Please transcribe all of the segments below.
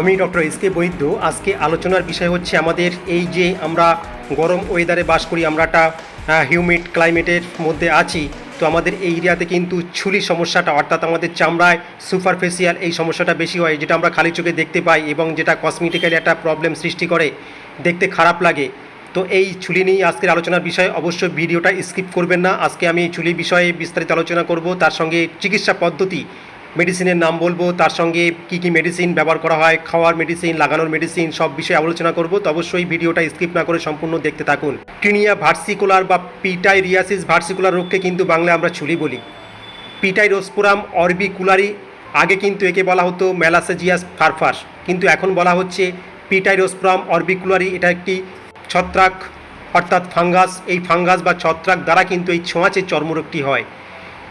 আমি doctor S K বৈদ্য। আজকে আলোচনার বিষয় হচ্ছে আমাদের এই যে আমরা গরম ওয়েদারে বাস করি আমরা একটা হিউমিড ক্লাইমেটের মধ্যে আছি, তো আমাদের এই এরিয়াতে কিন্তু ছুরি সমস্যাটা, অর্থাৎ আমাদের চামড়ায় সুপারফেসিয়াল এই সমস্যাটা বেশি হয়, যেটা আমরা খালি চোখে দেখতে পাই এবং যেটা কসমেটিক্যালি একটা প্রবলেম সৃষ্টি করে, দেখতে খারাপ লাগে। তো এই চুলি নিয়ে আজকের আলোচনার বিষয়ে, অবশ্যই ভিডিওটা স্কিপ করবেন না। আজকে আমি চুলি বিষয়ে বিস্তারিত আলোচনা করব, তার সঙ্গে চিকিৎসা পদ্ধতি মেডিসিনের নাম বলব, তার সঙ্গে কি কি মেডিসিন ব্যবহার করা হয়, খাওয়ার মেডিসিন লাগানোর মেডিসিন সব বিষয়ে আলোচনা করব, তো অবশ্যই ভিডিওটা স্কিপ না করে সম্পূর্ণ দেখতে থাকুন। টিনিয়া ভার্সিকুলার বা পিটাইরিয়াসিস ভার্সিকুলার রোগকে কিন্তু বাংলায় আমরা চুলি বলি। পিটাইরোস্পোরাম অরবিকুলারি, আগে কিন্তু একে বলা হতো ম্যালাসেজিয়াস ফারফাস, কিন্তু এখন বলা হচ্ছে পিটাইরোস্পোরাম অরবিকুলারি, এটা একটি ছত্রাক, অর্থাৎ ফাঙ্গাস, এই ফাঙ্গাস বা ছত্রাক দ্বারা কিন্তু এই ছোঁয়াচে চর্মরোগটি হয়।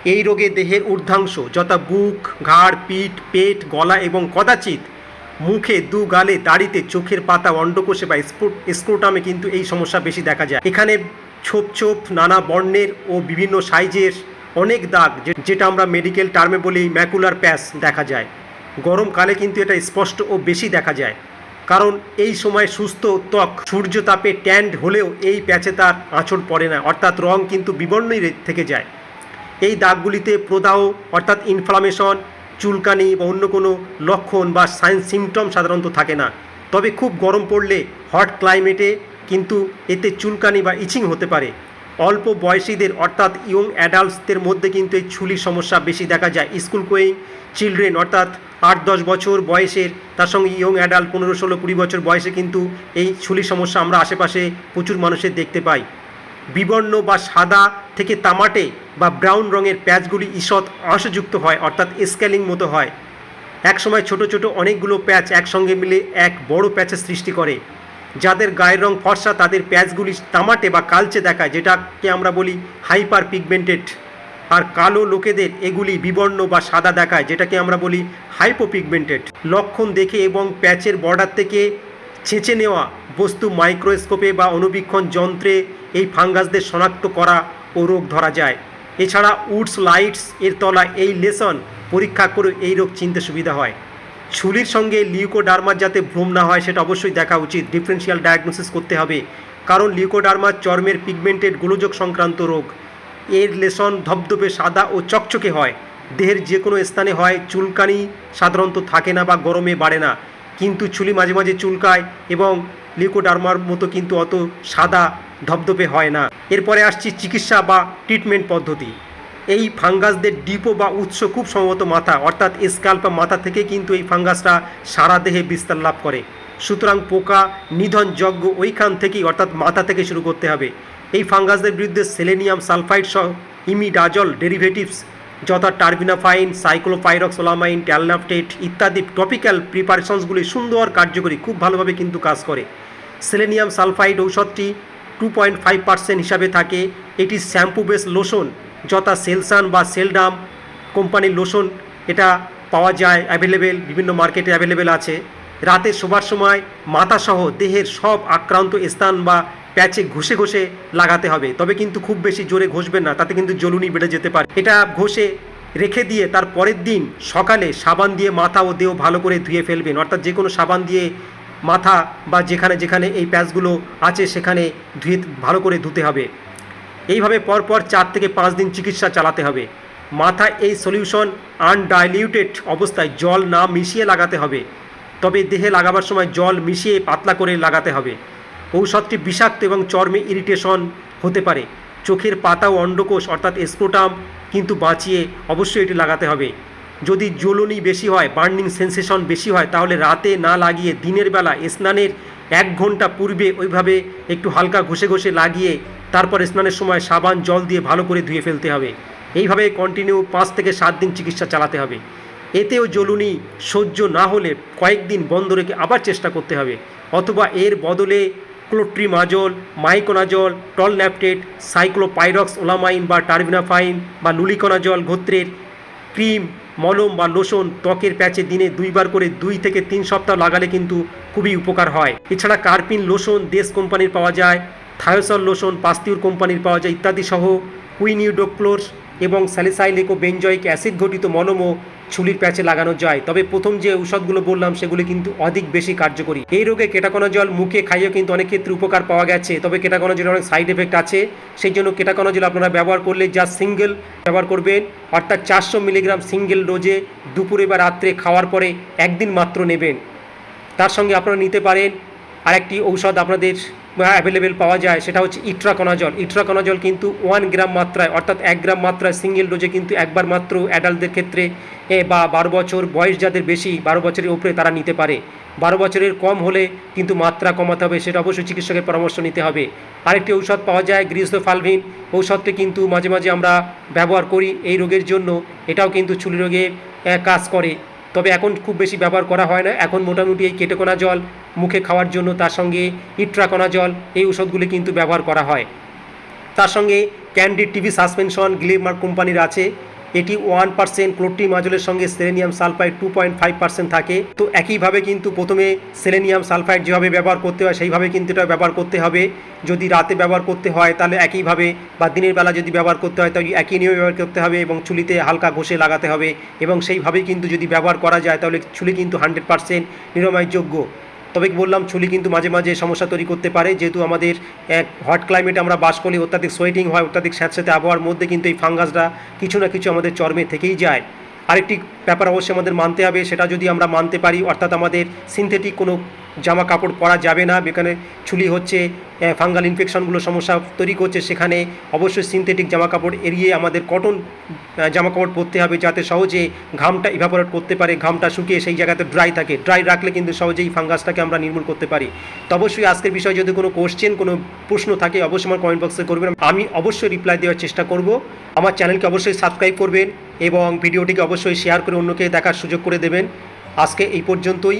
এই রোগে দেহের ঊর্ধ্বাংশ, যথা বুক, ঘাড়, পিঠ, পেট, গলা এবং কদাচিৎ মুখে দু গালে দাড়িতে চোখের পাতা, অন্ডকোষে বা স্ক্রো- স্ক্রোটামে কিন্তু এই সমস্যা বেশি দেখা যায়। এখানে ছোপ ছোপ, নানা বর্ণের ও বিভিন্ন সাইজের অনেক দাগ যেটা আমরা মেডিকেল টার্মে বলি ম্যাকুলার প্যাচ দেখা যায়। গরমকালে কিন্তু এটা স্পষ্ট ও বেশি দেখা যায়। কারণ এই সময় সুস্থ ত্বক সূর্য তাপে ট্যান্ড হলেও এই প্যাচে তার আঁচড় পড়ে না, অর্থাৎ রং কিন্তু বিবর্ণই থেকে যায়। এই দাগগুলিতে প্রদাহ, অর্থাৎ ইনফ্লামেশন চুলকানি বা অন্য কোনো লক্ষণ বা সাইন সিমটম সাধারণত থাকে না। তবে খুব গরম পড়লে হট ক্লাইমেটে কিন্তু এতে চুলকানি বা ইচিং হতে পারে। অল্প বয়সীদের, অর্থাৎ ইয়ং অ্যাডাল্টসদের মধ্যে কিন্তু এই ছুলির সমস্যা বেশি দেখা যায়। স্কুল গোয়িং চিলড্রেন অর্থাৎ আট দশ বছর বয়সের, তার সঙ্গে ইয়ং অ্যাডাল্ট পনেরো ষোলো কুড়ি বছর বয়সে কিন্তু এই ছুলির সমস্যা আমরা আশেপাশে প্রচুর মানুষের দেখতে পাই। বিবর্ণ বা সাদা থেকে তামাটে বা ব্রাউন রঙের প্যাচগুলি ঈষৎ আঁশযুক্ত হয়, অর্থাৎ স্কেলিং মতো হয়। একসময় ছোট ছোট অনেকগুলো প্যাচ একসঙ্গে মিলে এক বড় প্যাচের সৃষ্টি করে। যাদের গায়ের রং ফর্সা, তাদের প্যাচগুলি তামাটে বা কালচে দেখায়, যেটাকে আমরা বলি হাইপার পিগমেন্টেড আর কালো লোকেদের এগুলি বিবর্ণ বা সাদা দেখায়, যেটাকে আমরা বলি হাইপোপিগমেন্টেড। লক্ষণ দেখে এবং প্যাচের বর্ডার থেকে ছেঁচে নেওয়া বস্তু মাইক্রোস্কোপে বা অনুবীক্ষণ যন্ত্রে এই ফাঙ্গাসদের শনাক্ত করা ও রোগ ধরা যায়। এছাড়া উডস লাইটস এর তলা এই লেসন পরীক্ষা করে এই রোগ চিনতে সুবিধা হয়। ছুরির সঙ্গে লিউকোডার্মার যাতে ভ্রম না হয় সেটা অবশ্যই দেখা উচিত। ডিফারেন্সিয়াল ডায়াগনোসিস করতে হবে, কারণ লিউকোডার্মা চর্মের পিগমেন্টেড গোলযোগ সংক্রান্ত রোগ। এর লেসন ধবধবে সাদা ও চকচকে হয়। দেহের যে কোনো স্থানে হয়, চুলকানি সাধারণত থাকে না বা গরমে বাড়ে না। কিন্তু চুলি মাঝে মাঝে চুলকায় এবং লিউকোডার্মার মতো কিন্তু অত সাদা ধবধবে হয় না। এরপরে আসছি চিকিৎসা বা ট্রিটমেন্ট পদ্ধতি। এই ফাঙ্গাসদের ডিপো বা উৎস খুব সম্ভবত মাথা, অর্থাৎ স্কাল্প বা মাথা থেকে কিন্তু এই ফাঙ্গাসটা সারা দেহে বিস্তার লাভ করে। সুতরাং পোকা, নিধন যজ্ঞ ওইখান থেকেই, অর্থাৎ মাথা থেকে শুরু করতে হবে। এই ফাঙ্গাসদের বিরুদ্ধে সেলেনিয়াম সালফাইড সহ ইমিডাজল ডেরিভেটিভস যথা টার্বিনাফাইন সাইক্লোপাইরক্সোলামাইন ট্যালনাফটেট ইত্যাদি টপিক্যাল প্রিপারেশনসগুলি সুন্দর, কার্যকরী, খুব ভালোভাবে কিন্তু কাজ করে। সেলেনিয়াম সালফাইড ঔষধটি টু পয়েন্ট ফাইভ পার্সেন্ট হিসাবে থাকে। এটি শ্যাম্পু বেস লোশন, যথা সেলসান বা সেলডাম কোম্পানির লোশন, এটা পাওয়া যায়, অ্যাভেলেবেল, বিভিন্ন মার্কেটে অ্যাভেলেবেল আছে। রাতে শোবার সময় মাথাসহ দেহের সব আক্রান্ত স্থান বা প্যাচে ঘষে ঘষে লাগাতে হবে। তবে কিন্তু খুব বেশি জোরে ঘষবেন না, তাতে কিন্তু জ্বলুনি বেড়ে যেতে পারে। এটা ঘষে রেখে দিয়ে তার পরের দিন সকালে সাবান দিয়ে মাথা ও দেহ ভালো করে ধুয়ে ফেলবেন। অর্থাৎ যে কোনো সাবান দিয়ে মাথা বা যেখানে যেখানে এই প্যাচগুলো আছে, সেখানে ধুয়ে ভালো করে ধুতে হবে। এইভাবে পরপর চার থেকে পাঁচ দিন চিকিৎসা চালাতে হবে। মাথায় এই সলিউশন আনডাইলিউটেড অবস্থায় জল না মিশিয়ে লাগাতে হবে। তবে দেহে লাগাবার সময় জল মিশিয়ে পাতলা করে লাগাতে হবে। ঔষধটি বিষাক্ত এবং চর্মে ইরিটেশন হতে পারে। চোখের পাতা ও অন্ডকোষ অর্থাৎ স্ক্রোটাম কিন্তু বাঁচিয়ে অবশ্যই এটি লাগাতে হবে। যদি জ্বলনি বেশি হয়, বার্নিং সেন্সেশন বেশি হয়, তাহলে রাতে না লাগিয়ে দিনের বেলা স্নানের এক ঘণ্টা পূর্বে ওইভাবে একটু হালকা ঘষে ঘষে লাগিয়ে তারপর স্নানের সময় সাবান, জল দিয়ে ভালো করে ধুয়ে ফেলতে হবে। এইভাবে কন্টিনিউ পাঁচ থেকে সাত দিন চিকিৎসা চালাতে হবে। এতেও জ্বলুনি সহ্য না হলে কয়েকদিন বন্ধ রেখে আবার চেষ্টা করতে হবে। অথবা এর বদলে ক্লোট্রিমাজল মাইকোনাজল টলন্যাপটেড সাইক্লোপাইরক্স ওলামাইন বা টার্বিনাফাইন বা লুলিকোনাজল গোত্রের ক্রিম মলম বা লোশন ত্বকের প্যাচে দিনে দুইবার করে দুই থেকে তিন সপ্তাহ লাগালে কিন্তু খুবই উপকার হয়। এছাড়া কার্পিন লোশন দেশ কোম্পানির পাওয়া যায় থায়োসল লোশন পাস্তিউর কোম্পানির পাওয়া যায় ইত্যাদি সহ কুইনিউডোক্লোর এবং স্যালিসাইলিকো বেঞ্জয়িক অ্যাসিড ঘটিত মলমও ছুলির প্যাচে লাগানো যায়। তবে প্রথম যে ঔষধগুলো বললাম, সেগুলি কিন্তু অধিক বেশি কার্যকরী। এই রোগে কেটাকোনা জল মুখে খাইয়েও কিন্তু অনেক ক্ষেত্রে উপকার পাওয়া গেছে। তবে কেটাকোনা জলের অনেক সাইড এফেক্ট আছে। সেই জন্য কেটাকোনা জল আপনারা ব্যবহার করলে যা সিঙ্গেল ব্যবহার করবেন, অর্থাৎ চারশো মিলিগ্রাম সিঙ্গেল ডোজে দুপুরে বা রাত্রে খাওয়ার পরে একদিন মাত্র নেবেন। তার সঙ্গে আপনারা নিতে পারেন। আরেকটি ঔষধ আপনাদের অ্যাভেলেবেল পাওয়া যায়, সেটা হচ্ছে ইট্রাকোনাজল। ইট্রাকোনাজল কিন্তু ওয়ান গ্রাম মাত্রায়, অর্থাৎ এক গ্রাম মাত্রায় সিঙ্গেল ডোজে কিন্তু একবার মাত্র অ্যাডাল্টদের ক্ষেত্রে বা বারো বছর বয়স যাদের বেশি, বারো বছরের উপরে তারা নিতে পারে। বারো বছরের কম হলে কিন্তু মাত্রা কমাতে হবে, সেটা অবশ্যই চিকিৎসকের পরামর্শ নিতে হবে। আরেকটি ঔষধ পাওয়া যায়, গ্রিসোফালভিন। ঔষধটি কিন্তু মাঝে মাঝে আমরা ব্যবহার করি এই রোগের জন্য, এটাও কিন্তু চুলি রোগে কাজ করে। তবে এখন খুব বেশি ব্যবহার করা হয় না। এখন মোটামুটি এই কেটেকোনা জল, মুখে খাওয়ার জন্য, তার সঙ্গে ইট্রাকোনা জল, এই ওষুধগুলি কিন্তু ব্যবহার করা হয়। তার সঙ্গে ক্যান্ডিড টিভি সাসপেনশন গ্লিমার কোম্পানির আছে। এটি ওয়ান পার্সেন্ট ক্লোট্রিমাজলের সঙ্গে selenium sulphide two point five percent থাকে। তো একইভাবে কিন্তু প্রথমে সেলেনিয়াম সালফাইড যেভাবে ব্যবহার করতে হয়, সেইভাবে কিন্তু এটা ব্যবহার করতে হবে। যদি রাতে ব্যবহার করতে হয়, তাহলে একইভাবে বা দিনের বেলা যদি ব্যবহার করতে হয়, তাহলে একই নিয়মে ব্যবহার করতে হবে এবং চুলিতে হালকা ঘষে লাগাতে হবে। এবং সেইভাবেই কিন্তু যদি ব্যবহার করা যায়, তাহলে চুলি কিন্তু হান্ড্রেড পার্সেন্ট নিরাময়যোগ্য। তবে কি বললাম, চুলি কিন্তু মাঝে মাঝে সমস্যা তৈরি করতে পারে। যেহেতু আমাদের হট ক্লাইমেটে আমরা বাস করি, অত্যাধিক সোয়েটিং হয়, অত্যাধিক স্যাঁতস্যাঁতে আবহাওয়ার মধ্যে কিন্তু এই ফাঙ্গাসরা কিছু না কিছু আমাদের চর্মে থেকেই যায়। আরেকটি ব্যাপার অবশ্যই আমাদের মানতে হবে, সেটা যদি আমরা মানতে পারি, অর্থাৎ আমাদের সিনথেটিক কোনো জামা কাপড় পরা যাবে না। যেখানে চুলি হচ্ছে ফাঙ্গাল ইনফেকশনগুলো সমস্যা তৈরি করছে, সেখানে অবশ্যই সিনথেটিক জামা কাপড় এড়িয়ে আমাদের কটন জামা কাপড় পরতে হবে যাতে সহজে ঘামটা ইভাপোরেট করতে পারে, ঘামটা শুকিয়ে সেই জায়গাতে ড্রাই থাকে। ড্রাই রাখলে কিন্তু সহজেই ফাঙ্গাসটাকে আমরা নির্মূল করতে পারি। তো অবশ্যই আজকের বিষয়ে যদি কোনো কোশ্চেন কোনো প্রশ্ন থাকে, অবশ্যই আমার কমেন্ট বক্সে করবেন। আমি অবশ্যই রিপ্লাই দেওয়ার চেষ্টা করব। আমার চ্যানেলকে অবশ্যই সাবস্ক্রাইব করবেন এবং ভিডিওটিকে অবশ্যই শেয়ার করে অন্যকে দেখার সুযোগ করে দেবেন। আজকে এই পর্যন্তই।